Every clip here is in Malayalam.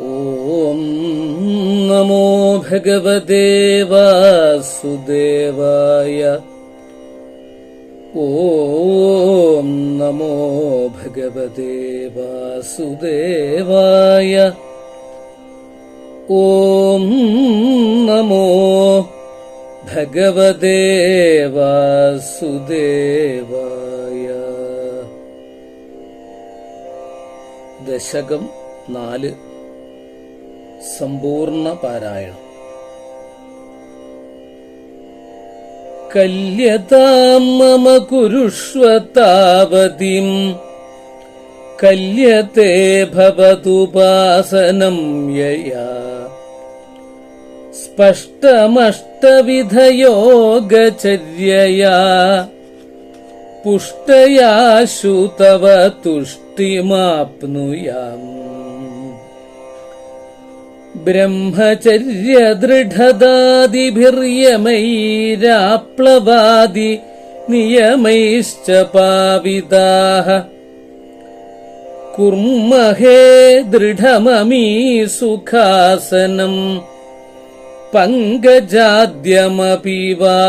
ഓം നമോ ഭഗവതേ വാസുദേവായ. ഓം നമോ ഭഗവതേ വാസുദേവായ. ഓം നമോ ഭഗവതേ വാസുദേവായ. ദശകം നാല് സമ്പൂർണ പാരായണം കല്യതാം മമ കുരുഷ്വതാവതിം കല്യത്തെ ഭവതുപാസനം യയാ. സ്പഷ്ടമഷ്ടവിധയോഗചര്യയാ. പുഷ്ടയാശു തവ തുഷ്ടിമാപ്നുയാം. ബ്രഹ്മചര്യദൃഢദാദിഭിർയമൈരാപ്ലവാദി നിയമൈശ്ച പാവിതാः കുർമ്മഹേ ദൃഢമമീ സുഖാസനം. പങ്കജാദ്യമപി വാ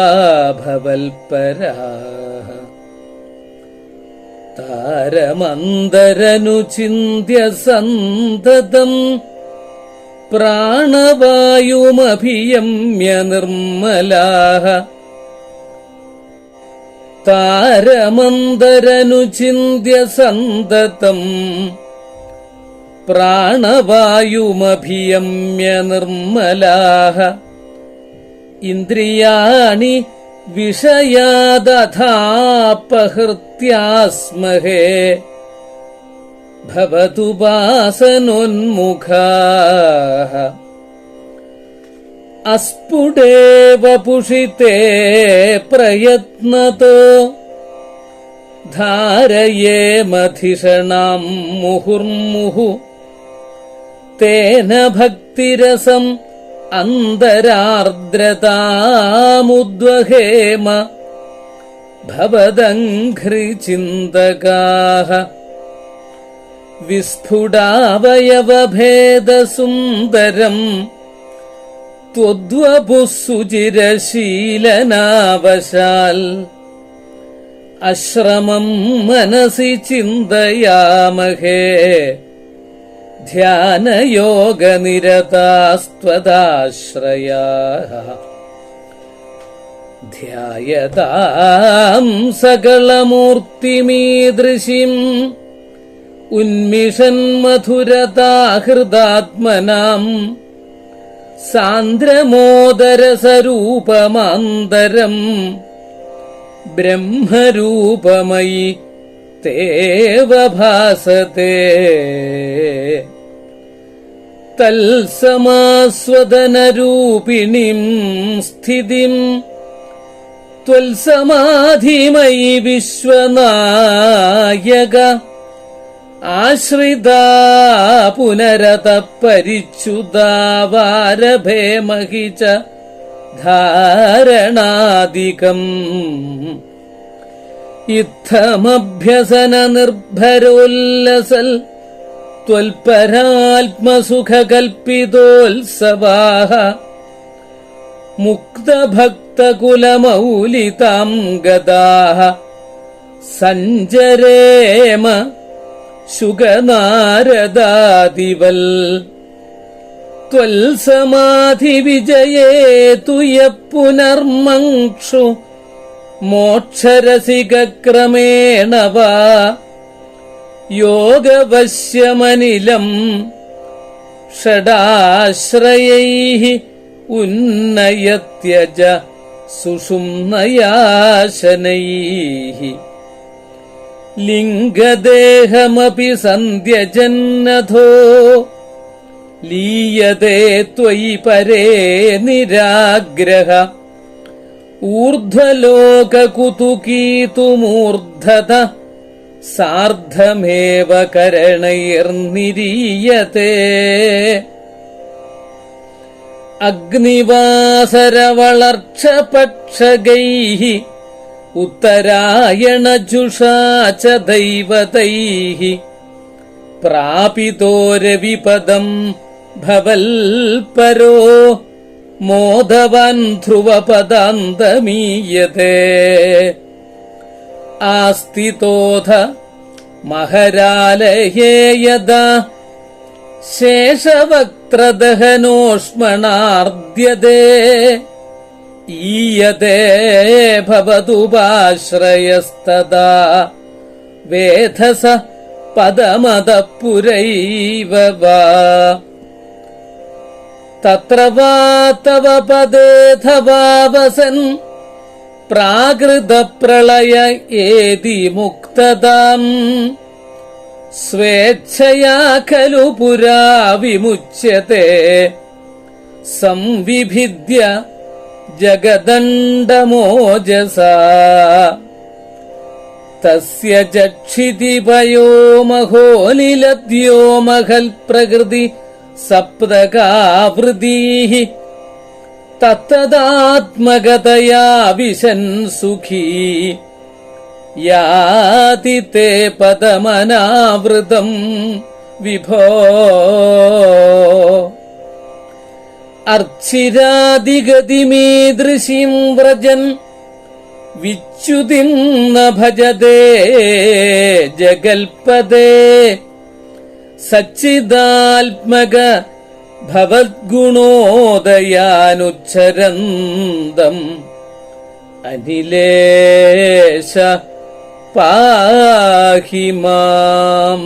ഭവൽപരാः താരമന്തരനുചിന്യ സന്തതം പ്രാണവായുമഭിയമ്യ നിർമ്മലാഹ. താരമന്തരനുചിന്യ സന്തതം പ്രാണവായുമഭിയമ്യ നിർമ്മലാഹ. ഇന്ദ്രിയാണി വിഷയാദഥാപഹൃത്യാസ്മഹേ ഭവതുപാസനോന്മുഖാः അസ്ഫുടേവ പുഷിത്തെ പ്രയത്നതോ ധാരയേമധിഷണാം മുഹുർമുഹു തേന ഭക്തിരസം അന്തരാർദ്രതാമുദ്വഹേമ ഭവദഘ്രിചിന്തകാः വിസ്ഫുടാവയവഭേദസുന്ദരം ത്വദ്വപുസുചിരശീലനാവശാൽ അശ്രമം മനസി ചിന്തയാമഹേ ധ്യാനയോഗനിരതാസ്ത്വദാശ്രയാ സകളമൂർത്തിമീദൃശിം ഉന്മിഷൻ മധുരതാഹൃദാത്മനാം സാന്ദ്രമോദരസരൂപമാന്തരം ബ്രഹ്മരൂപമയി തേവഭാസത്തെ തൽസമാസ്വദനരൂപിണിം സ്ഥിതിം ത്വൽസമാധിമയി വിശ്വനായക ആശ്രിത പുനരത പരിച്യുതാവാരഭേമഹി ധാരണാധികം. ഇത്തമഭ്യസന നിർഭരോല്ലസൽ ത്വൽപരാത്മസുഖകൽപ്പിതോത്സവാഹ. മുക്തഭക്തകുലമൗലിതാം ഗതാഹ സഞ്ചരേമ ശുഗനാരദാദിവൽ ത്വൽസമാധിവിജയേ തുയപ്പുനർമക്ഷു മോക്ഷരസികക്രമേണ വാ യോഗവശ്യമനിലം ഷഡാശ്രയൈ ഉന്നയത്യജ സുഷുംനയാശനൈ ലിംഗദേഹമപി സന്ധ്യജന്നഥോ ലീയത്തെ ത്വയി പരേ നിരാഗ്രഹ. ഊർധ്വലോകകുതുകീതുമൂർധത. സാർദ്ധമേവ കരണൈർനിരീയത്തെ അഗ്നിവാസരവളർക്ഷപക്ഷഗൈः ഉത്തരായണജുഷാ ച ദൈവതൈः പ്രാപിതോ രവിപദം ഭവൽപരോ മോദവാൻ ധ്രുവപദാന്തമീയതേ. ആസ്തിതോധ മഹരാലയേ യഥാ ശേഷവക്ത്രദഹനോഷ്മണാർദ്യതേ ഈയതേ ഭവതുപാശ്രയസ്തദാ. വേധസ പദമതപുരൈവ वा തത്ര വാത്തവ തവ പ്രാകൃത പ്രളയ ഏതി മുക്തതാം. സ്വേച്ഛയാ ഖലു പുരാ വിമുച്യത്തെ സംവിഭിദ്യ ജഗദണ്ഡമോജസാ. തസ്യ ജക്ഷിതിപയോ മഹോലിലദ്യോ മഹൽ പ്രകൃതി സപ്തകാവൃതീः. തത്തദാത്മകതയാ വിശൻ സുഖീ. യാതി തേ ദൃശിം വ്രജൻ. വിച്യുതിന്ന ഭജതേ ജഗൽപദേ സച്ചിദാത്മക ഭവദ്ഗുണോദയാനുച്ഛരന്തം അനിലേശ പാഹി മാം.